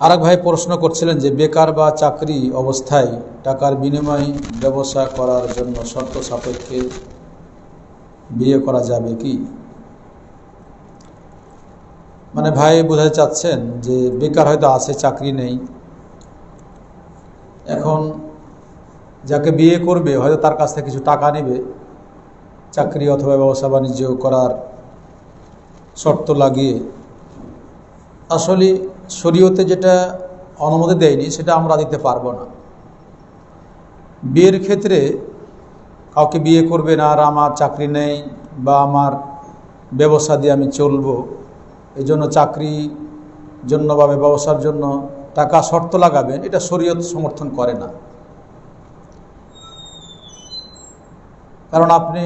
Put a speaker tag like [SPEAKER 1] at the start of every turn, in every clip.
[SPEAKER 1] আরেক ভাই প্রশ্ন করছিলেন যে, বেকার বা চাকরি অবস্থায় টাকার বিনিময় ব্যবসা করার জন্য শর্ত সাপেক্ষে বিয়ে করা যাবে কি? মানে ভাই বোঝাতে চাচ্ছেন যে, বেকার হয়তো আছে, চাকরি নেই। এখন যাকে বিয়ে করবে, হয়তো তার কাছ থেকে কিছু টাকা নেবে। চাকরি অথবা ব্যবসা বাণিজ্য করার শর্ত লাগিয়ে আসলে শরীয়তে যেটা অনুমতি দেয়নি, সেটা আমরা দিতে পারব না। বিয়ের ক্ষেত্রে কাউকে বিয়ে করবে না, আর আমার চাকরি নেই বা আমার ব্যবসা দিয়ে আমি চলবো এই জন্য চাকরি জন্য বা ব্যবসার জন্য টাকা শর্ত লাগাবেন, এটা শরীয়ত সমর্থন করে না। কারণ আপনি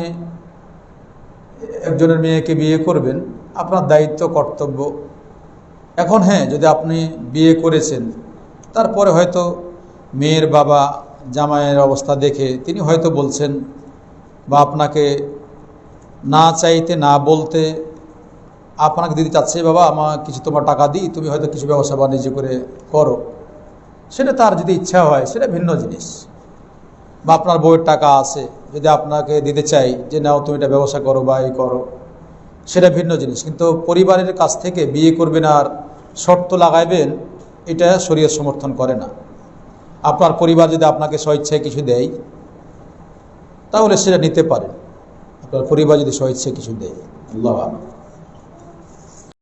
[SPEAKER 1] একজনের মেয়েকে বিয়ে করবেন, আপনার দায়িত্ব, কর্তব্য এখন হ্যাঁ যদি আপনি বিয়ে করেছেন, তারপরে হয়তো মেয়ের বাবা জামাইয়ের অবস্থা দেখে তিনি হয়তো বলছেন, বা আপনাকে না চাইতে, না বলতে আপনাকে দিতে চাচ্ছে, বাবা আমার কিছু তোমার টাকা দিই, তুমি হয়তো কিছু ব্যবসা বাণিজ্য করে করো। সেটা তার যদি ইচ্ছা হয়, সেটা ভিন্ন জিনিস। বা আপনার বইয়ের টাকা আছে, যদি আপনাকে দিতে চাই যে, নাও, তুমি এটা ব্যবসা করো বা এই করো। সেটা ভিন্ন জিনিস। কিন্তু পরিবারের কাছ থেকে বিয়ে করবেন আর শর্ত লাগাইবেন, এটা শরীর সমর্থন করে না। আপনার পরিবার যদি আপনাকে স্বেচ্ছায় কিছু দেয়, তাহলে সেটা নিতে পারেন। আপনার পরিবার যদি স্বেচ্ছায় কিছু দেয়, আল্লাহ